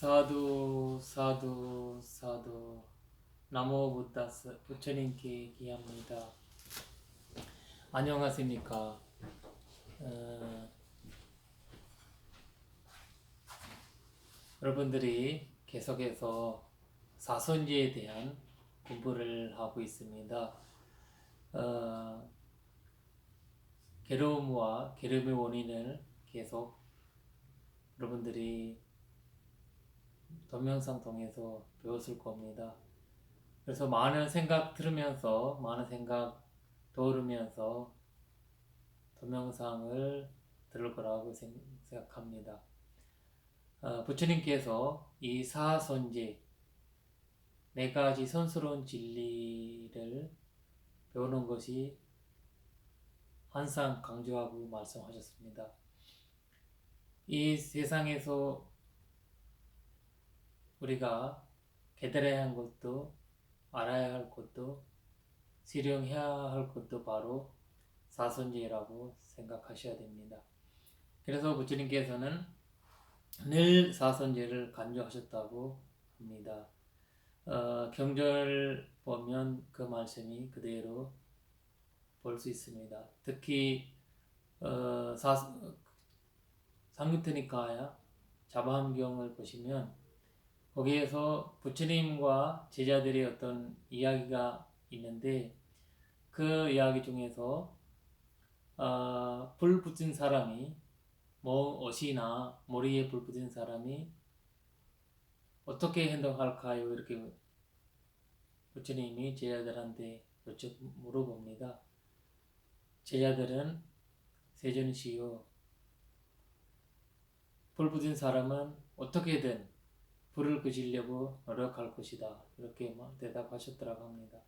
사두 사두 사두 나모 부다스 부처님께 기합니다. 안녕하십니까? 어, 여러분들이 계속해서 사선지에 대한 공부를 하고 있습니다. 어, 괴로움과 괴로움의 원인을 계속 여러분들이 동영상 통해서 배웠을 겁니다. 그래서 많은 생각 들으면서 많은 생각 떠오르면서 동영상을 들을 거라고 생- 생각합니다. 어, 부처님께서 이 사선제 네 가지 선스러운 진리를 배우는 것이 항상 강조하고 말씀하셨습니다. 이 세상에서 우리가 깨달아야 할 것도 알아야 할 것도 실행해야 할 것도 바로 사선제라고 생각하셔야 됩니다. 그래서 부처님께서는 늘 사선제를 강조하셨다고 합니다. 어, 경절 보면 그 말씀이 그대로 볼 수 있습니다. 특히 어, 사, 상유트니까야 자바함경을 보시면 거기에서 부처님과 제자들의 어떤 이야기가 있는데 그 이야기 중에서 어, 불 붙인 사람이 뭐 옷이나 머리에 불 붙인 사람이 어떻게 행동할까요? 이렇게 부처님이 제자들한테 여쭤 물어봅니다. 제자들은 세존시요 불 붙인 사람은 어떻게든 불을 끄시려고 노력할 것이다. 이렇게 막 대답하셨더라고 합니다.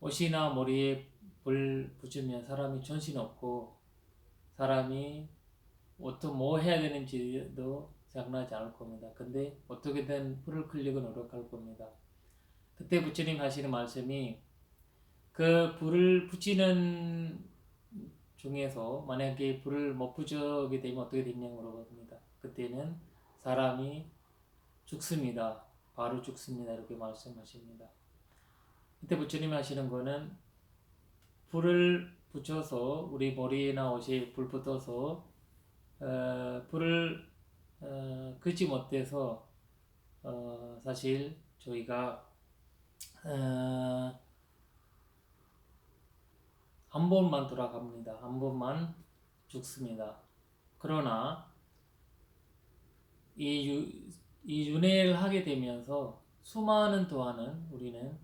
옷이나 머리에 불 붙이면 사람이 정신 없고 사람이 어떤 뭐 해야 되는지도 생각나지 않을 겁니다. 근데 어떻게든 불을 끄려고 노력할 겁니다. 그때 부처님 하시는 말씀이 그 불을 붙이는 중에서 만약에 불을 못 붙여게 되면 어떻게 되냐고 물어봅니다. 그때는 사람이 죽습니다. 바로 죽습니다. 이렇게 말씀하십니다. 그때 부처님이 하시는 거는 불을 붙여서 우리 머리나 옷에 불 붙어서 어, 불을 어, 끄지 못해서 어, 사실 저희가 어, 한 번만 돌아갑니다. 한 번만 죽습니다. 그러나 이, 유, 이 윤회를 하게 되면서 수많은 동안은 우리는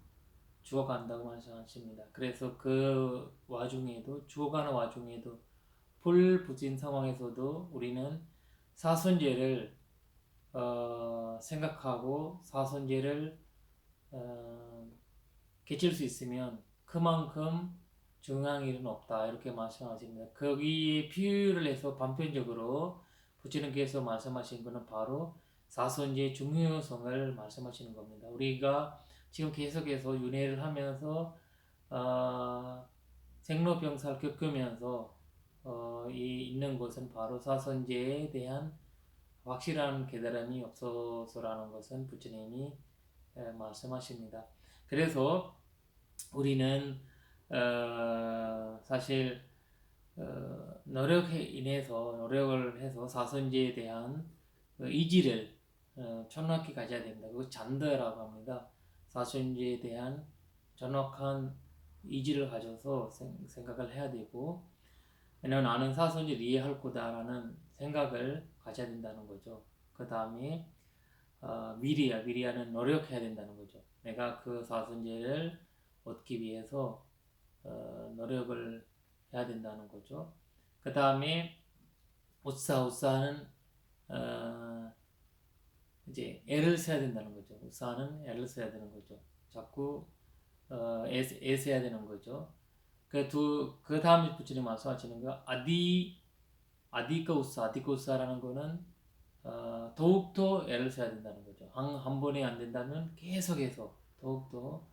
죽어간다고 말씀하십니다. 그래서 그 와중에도 죽어가는 와중에도 불 붙인 상황에서도 우리는 사선제를 어, 생각하고 사선제를 어, 깨칠 수 있으면 그만큼 중요한 일은 없다 이렇게 말씀하십니다. 거기에 비유를 해서 반편적으로 부처님께서 말씀하신 것은 바로 사선제의 중요성을 말씀하시는 겁니다. 우리가 지금 계속해서 윤회를 하면서 어, 생로병사를 겪으면서 어, 이 있는 것은 바로 사선제에 대한 확실한 깨달음이 없어서라는 것은 부처님이 에, 말씀하십니다. 그래서 우리는 어, 사실 어, 노력에 인해서 노력을 해서 사선제에 대한 그 의지를 어, 정확히 가져야 됩니다. 그거 잔더라고 합니다. 사선제에 대한 정확한 의지를 가져서 생, 생각을 해야 되고 왜냐면 나는 사선제를 이해할 거다라는 생각을 가져야 된다는 거죠. 그 다음에 어, 미리야, 미리야는 노력해야 된다는 거죠. 내가 그 사선제를 얻기 위해서 어, 노력을 해야 된다는 거죠. 그 다음에 우사 우사는 어, 이제 애를 써야 된다는 거죠. 우사는 애를 써야 되는 거죠. 자꾸 어, 애, 애 써야 되는 거죠. 그두그 다음에 부처님 말씀하시는 거 아디 아디카 우사 아디카 우사라는 거는 어, 더욱더 애를 써야 된다는 거죠. 한, 한 번에 안 된다면 계속해서 더욱더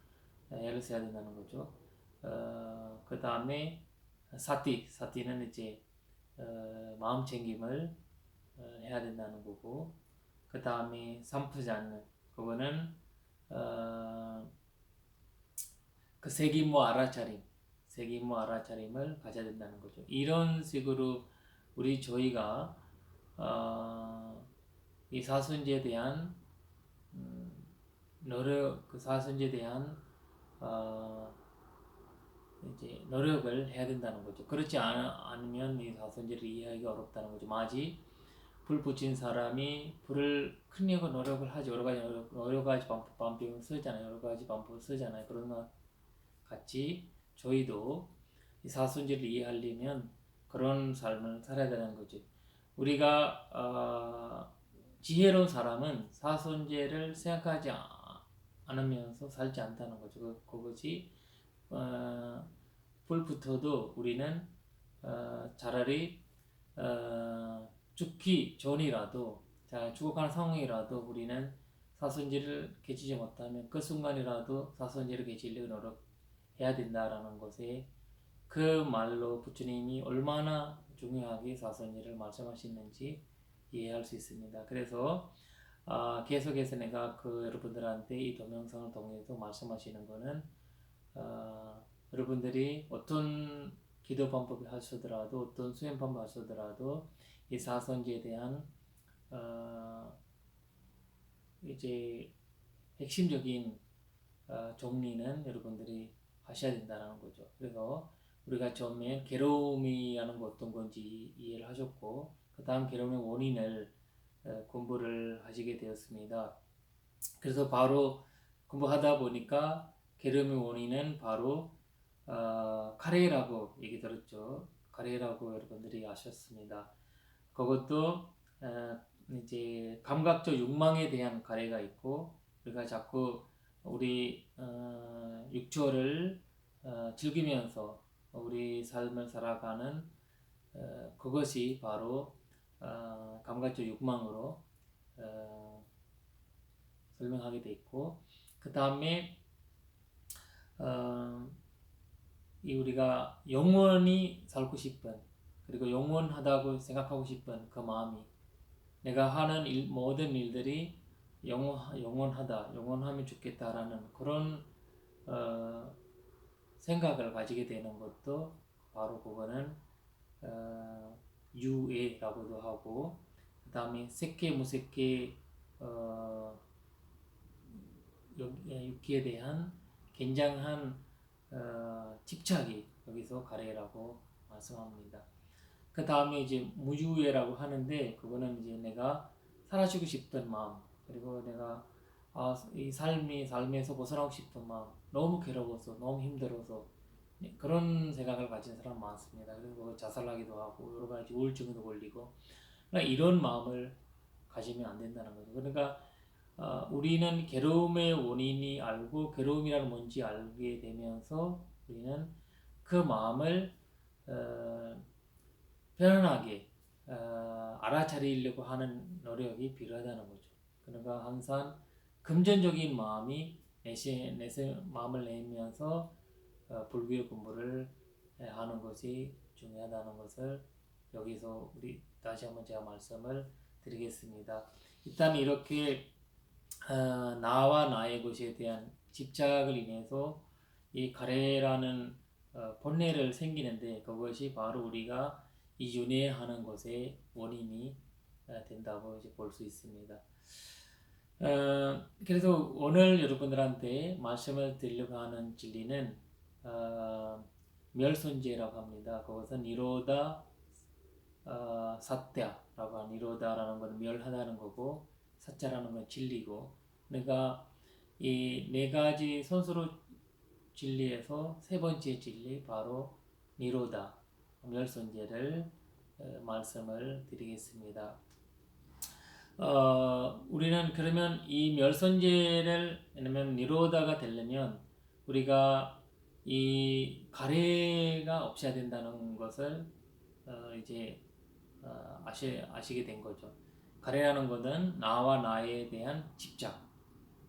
애를 써야 된다는 거죠. 어, 그 다음에 사티, 사티는 이제 어, 마음 챙김을 어, 해야 된다는 거고 그 다음에 산프지 않는 그거는 어, 그 세기모 알아차림 세기모 알아차림을 가져야 된다는 거죠. 이런 식으로 우리 저희가 어, 이 사순제에 대한 음, 노력 그 사순제에 대한 어, 이제 노력을 해야 된다는 거죠. 그렇지 않, 않으면 이 사순제를 이해하기 어렵다는 거죠. 마치 불 붙인 사람이 불을 크려고 노력을 하지 여러 가지 노력, 여러 가지 방법 방법을 쓰잖아요. 여러 가지 방법을 쓰잖아요. 그런 것 같이 저희도 이 사순제를 이해하려면 그런 삶을 살아야 되는 거죠. 우리가 어, 지혜로운 사람은 사순제를 생각하지 아- 않으면서 살지 않다는 거죠. 그- 그것이 어, 불 붙어도 우리는 어, 차라리 어, 죽기 전이라도 자, 죽어가는 상황이라도 우리는 사순제를 개치지 못하면 그 순간이라도 사순제를 개치려고 노력해야 된다라는 것에 그 말로 부처님이 얼마나 중요하게 사순제를 말씀하시는지 이해할 수 있습니다. 그래서 아, 계속해서 내가 그 여러분들한테 이 동영상을 통해서 말씀하시는 거는 어, 여러분들이 어떤 기도 방법을 하시더라도 어떤 수행 방법 하시더라도 이 사선지에 대한 어, 이제 핵심적인 어, 정리는 여러분들이 하셔야 된다는 거죠. 그래서 우리가 처음에 괴로움이라는 거 어떤 건지 이해를 하셨고 그 다음 괴로움의 원인을 어, 공부를 하시게 되었습니다. 그래서 바로 공부하다 보니까 괴로움의 원인은 바로 어, 카레라고 얘기 들었죠. 카레라고 여러분들이 아셨습니다. 그것도 어, 이제 감각적 욕망에 대한 가래가 있고 우리가 자꾸 우리 어, 육조를 어, 즐기면서 우리 삶을 살아가는 어, 그것이 바로 어, 감각적 욕망으로 어, 설명하게 돼 있고 그 다음에 어, 이 우리가 영원히 살고 싶은 그리고 영원하다고 생각하고 싶은 그 마음이 내가 하는 일, 모든 일들이 영원, 영원하다, 영원하면 좋겠다라는 그런 어, 생각을 가지게 되는 것도 바로 그거는 어, 유예라고도 하고 그 다음에 색계 무색계 어, 육기에 대한 굉장한 어, 집착이 여기서 가래라고 말씀합니다. 그 다음에 이제 무유예라고 하는데 그거는 이제 내가 사라지고 싶던 마음 그리고 내가 아, 이 삶이 삶에서 벗어나고 싶은 마음 너무 괴로워서 너무 힘들어서 네, 그런 생각을 가진 사람 많습니다. 그리고 자살하기도 하고 여러 가지 우울증도 걸리고 그러니까 이런 마음을 가지면 안 된다는 거죠. 그러니까 어, 우리는 괴로움의 원인이 알고 괴로움이라는 뭔지 알게 되면서 우리는 그 마음을 어, 편안하게 어, 알아차리려고 하는 노력이 필요하다는 거죠. 그러니까 항상 금전적인 마음이 내시, 내세 마음을 내면서 어, 불교의 공부를 하는 것이 중요하다는 것을 여기서 우리 다시 한번 제가 말씀을 드리겠습니다. 일단 이렇게 어, 나와 나의 것에 대한 집착을 인해서 이 가래라는 어, 본래를 생기는데 그것이 바로 우리가 이 윤회하는 것의 원인이 어, 된다고 이제 볼 수 있습니다. 어, 그래서 오늘 여러분들한테 말씀을 드리려고 하는 진리는 어, 멸손제라고 합니다. 그것은 이로다 어, 사태라고 하는 이로다라는 것은 멸하다는 거고 사자라는 건 진리고 내가 이 네 가지 선수로 진리에서 세 번째 진리 바로 니로다 멸손제를 어, 말씀을 드리겠습니다. 어, 우리는 그러면 이 멸손제를 왜냐면 니로다가 되려면 우리가 이 가래가 없어야 된다는 것을 어, 이제 어, 아시, 아시게 된 거죠. 가래라는 것은 나와 나에 대한 집착.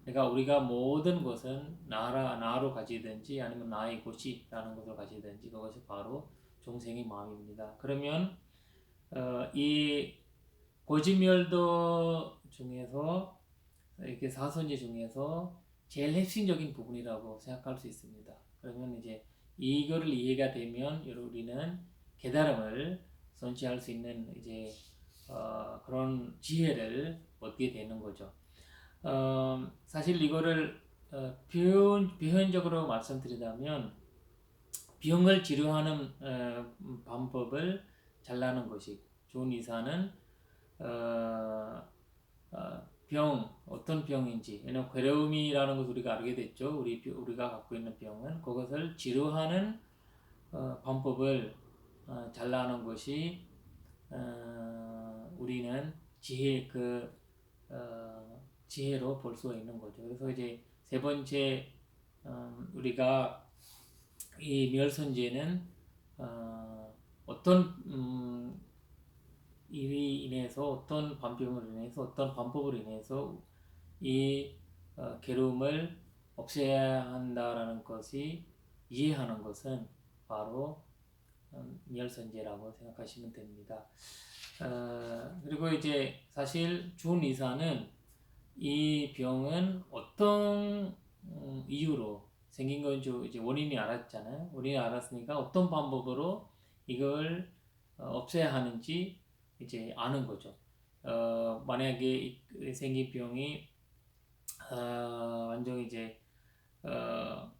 그러니까 우리가 모든 것은 나라, 나로 가지든지 아니면 나의 곳이라는 것을 가지든지 그것이 바로 종생의 마음입니다. 그러면 어, 이 고지멸도 중에서 이렇게 사선지 중에서 제일 핵심적인 부분이라고 생각할 수 있습니다. 그러면 이제 이거를 이해가 되면 우리는 깨달음을 선취할 수 있는 이제 어, 그런 지혜를 얻게 되는 거죠. 어, 사실 이거를 어, 표현, 표현적으로 말씀드리자면 병을 치료하는 어, 방법을 잘라는 것이 좋은 의사는 어, 어, 병 어떤 병인지 왜냐면 괴로움이라는 것을 우리가 알게 됐죠. 우리 우리가 갖고 있는 병은 그것을 치료하는 어, 방법을 어, 잘라는 것이 어, 우리는 지혜 그 어, 지혜로 볼 수 있는 거죠. 그래서 이제 세 번째 음, 우리가 이 멸선제는 어, 어떤 음, 일이 인해서 어떤 반병으로 인해서 어떤 방법으로 인해서 이 어, 괴로움을 없애야 한다라는 것이 이해하는 것은 바로 음, 멸선제라고 생각하시면 됩니다. 어, 그리고 이제 사실 준 의사는 이 병은 어떤 음, 이유로 생긴 건지 이제 원인이 알았잖아요. 원인이 알았으니까 어떤 방법으로 이걸 어, 없애야 하는지 이제 아는 거죠. 어, 만약에 생긴 병이 어, 완전 이제 어,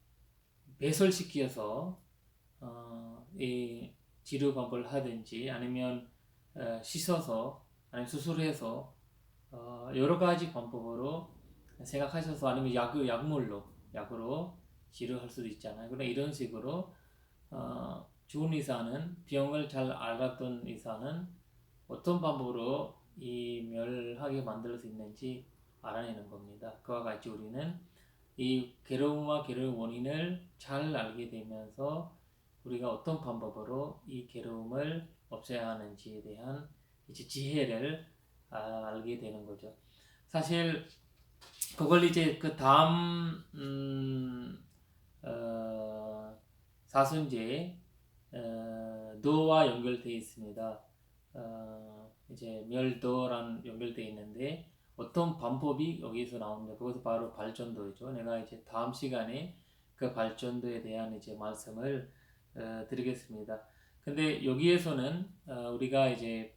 배설시켜서 어, 이 치료 방법을 하든지 아니면 어, 씻어서 아니면 수술해서 어, 여러 가지 방법으로 생각하셔서 아니면 약 약물로 약으로 치료할 수도 있잖아요. 그러나 이런 식으로 어, 좋은 의사는 병을 잘 알았던 의사는 어떤 방법으로 이 멸하게 만들 수 있는지 알아내는 겁니다. 그와 같이 우리는 이 괴로움과 괴로운 원인을 잘 알게 되면서 우리가 어떤 방법으로 이 괴로움을 없애야 하는지에 대한 이제 지혜를 아, 알게 되는 거죠. 사실 그걸 이제 그 다음 음, 어, 사순제 어, 도와 연결되어 있습니다. 어, 이제 멸도랑 연결되어 있는데 어떤 방법이 여기서 나옵니다. 그것도 바로 발전도이죠. 내가 이제 다음 시간에 그 발전도에 대한 이제 말씀을 어, 드리겠습니다. 근데 여기에서는 어, 우리가 이제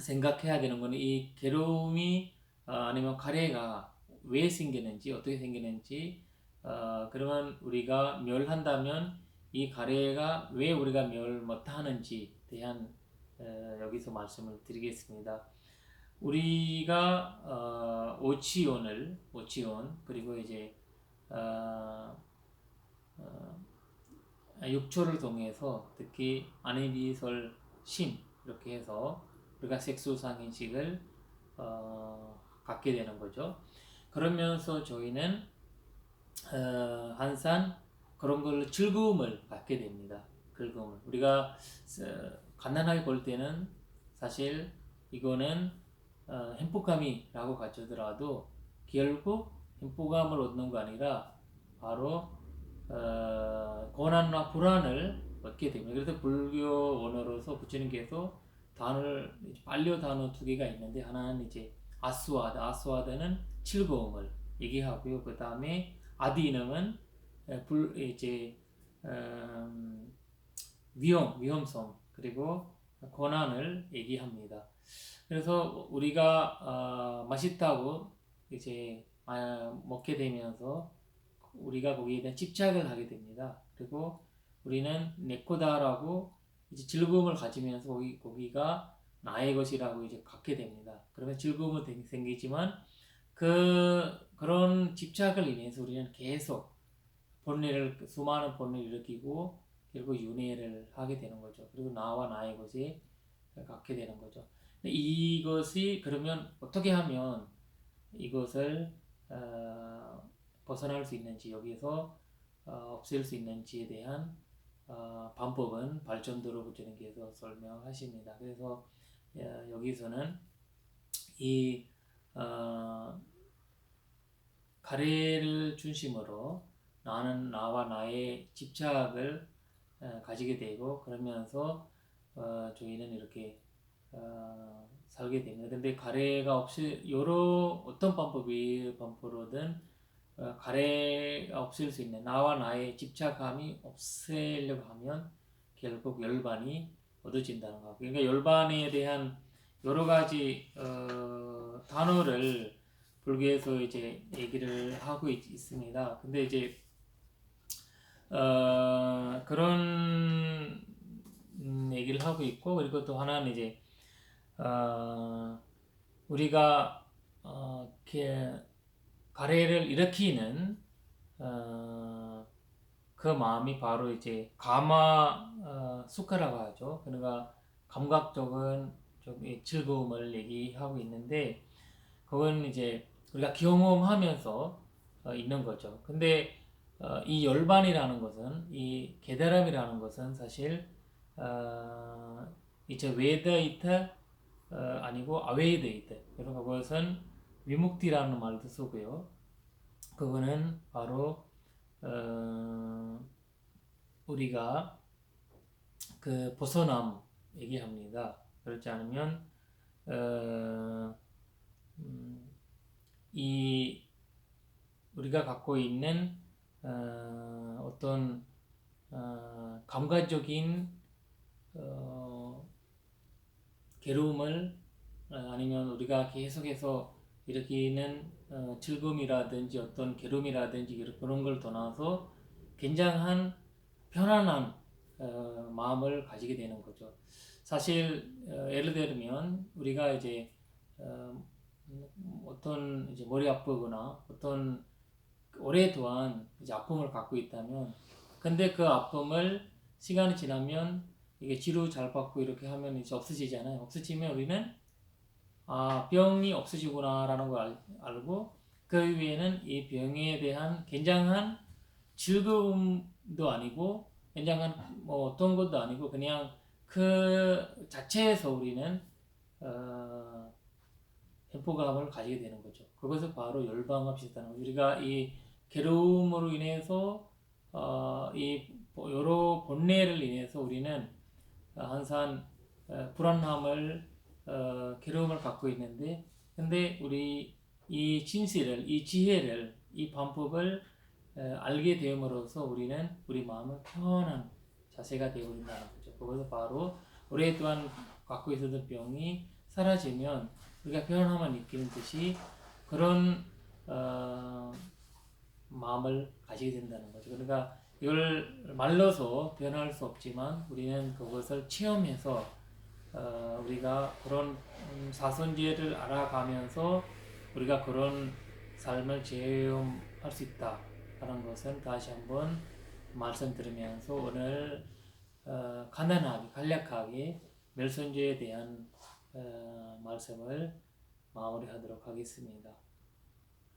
생각해야 되는 거는 이 괴로움이 어, 아니면 가래가 왜 생기는지 어떻게 생기는지 어, 그러면 우리가 멸한다면 이 가래가 왜 우리가 멸 못하는지 대한 어, 여기서 말씀을 드리겠습니다. 우리가 어, 오치온을 오치온 그리고 이제 어, 어, 육초를 통해서 특히 아내비설 심 이렇게 해서 우리가 색소상인식을 어, 갖게 되는 거죠. 그러면서 저희는 어, 항상 그런 걸 즐거움을 갖게 됩니다. 즐거움을 우리가 어, 간단하게 볼 때는 사실 이거는 어, 행복감이라고 가져더라도 결국 행복감을 얻는 거 아니라 바로 어, 고난과 불안을 얻게 됩니다. 그래서 불교 원어로서 부처님께서 단어를 반려 단어 두 개가 있는데 하나는 이제 아스와드, 아스와드는 즐거움을 얘기하고요. 그 다음에 아디넘은 불 이제 음, 위험, 위험성 그리고 고난을 얘기합니다. 그래서 우리가 어, 맛있다고 이제 아, 먹게 되면서 우리가 거기에 대한 집착을 하게 됩니다. 그리고 우리는 내 거다라고 이제 즐거움을 가지면서 거기, 거기가 나의 것이라고 이제 갖게 됩니다. 그러면 즐거움은 생기지만 그 그런 집착을 인해서 우리는 계속 본래를 수많은 본래를 일으키고 결국 윤회를 하게 되는 거죠. 그리고 나와 나의 것이 갖게 되는 거죠. 이것이 그러면 어떻게 하면 이것을 어, 벗어날 수 있는지 여기서 어, 없앨 수 있는지에 대한 어, 방법은 발전도로 부처님께서 설명하십니다. 그래서 어, 여기서는 이 어, 가래를 중심으로 나는 나와 나의 집착을 어, 가지게 되고 그러면서 어, 저희는 이렇게 어, 살게 됩니다. 근데 가래가 없이 여러 어떤 방법이 방법으로든 어, 가래가 없을 수 있는 나와 나의 집착감이 없애려고 하면 결국 열반이 얻어진다는 거. 그러니까 열반에 대한 여러 가지 어, 단어를 불교에서 이제 얘기를 하고 있, 있습니다. 근데 이제 어, 그런 음, 얘기를 하고 있고 그리고 또 하나는 이제 어, 우리가 어, 이렇게 가래를 일으키는 어, 그 마음이 바로 이제 가마 어, 수카라고 하죠. 그러니까 감각적인 좀이 즐거움을 얘기하고 있는데 그건 이제 우리가 경험하면서 어, 있는 거죠. 근데 어, 이 열반이라는 것은 이 게다람이라는 것은 사실 어, 이제 웨다이트 어, 아니고 아웨이데이트 그리고 그것은 위묵티라는 말도 쓰고요. 그거는 바로 어, 우리가 그 벗어남 얘기합니다. 그렇지 않으면 어, 음, 이 우리가 갖고 있는 어, 어떤 어, 감각적인 어, 괴로움을 어, 아니면 우리가 계속해서 일으키는 어, 즐거움이라든지 어떤 괴로움이라든지 그런 걸 떠나서 굉장한 편안한 어, 마음을 가지게 되는 거죠. 사실 어, 예를 들면 우리가 이제 어, 어떤 이제 머리 아프거나 어떤 오랫동안 이제 아픔을 갖고 있다면 근데 그 아픔을 시간이 지나면 이게 치료 잘 받고 이렇게 하면 이제 없어지잖아요. 없어지면 우리는 아 병이 없어지구나라는 걸 알, 알고 그 위에는 이 병에 대한 굉장한 즐거움도 아니고 굉장한 뭐 어떤 것도 아니고 그냥 그 자체에서 우리는 어, 행복감을 가지게 되는 거죠. 그것은 바로 열방과 비슷한 거죠. 우리가 이 괴로움으로 인해서 어, 이 여러 본래를 인해서 우리는 항상 어, 불안함을 어, 괴로움을 갖고 있는데 근데 우리 이 진실을 이 지혜를 이 방법을 어, 알게 됨으로써 우리는 우리 마음을 편한 자세가 되고 있다는 거죠. 그것은 바로 오랫동안 갖고 있었던 병이 사라지면 우리가 편안함을 느끼는 듯이 그런 어, 마음을 가지게 된다는 거죠. 그러니까 이걸 말로서 표현할 수 없지만 우리는 그것을 체험해서 어, 우리가 그런 음, 사선지혜를 알아가면서 우리가 그런 삶을 체험할 수 있다라는 것은 다시 한번 말씀드리면서 오늘 어, 간단하게 간략하게 멜선지에 대한 어, 말씀을 마무리하도록 하겠습니다.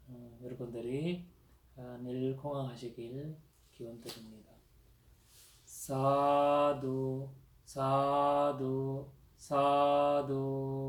어, 여러분들이 어, 늘 건강하시길 기원드립니다. 사두 사두 සාදෝ.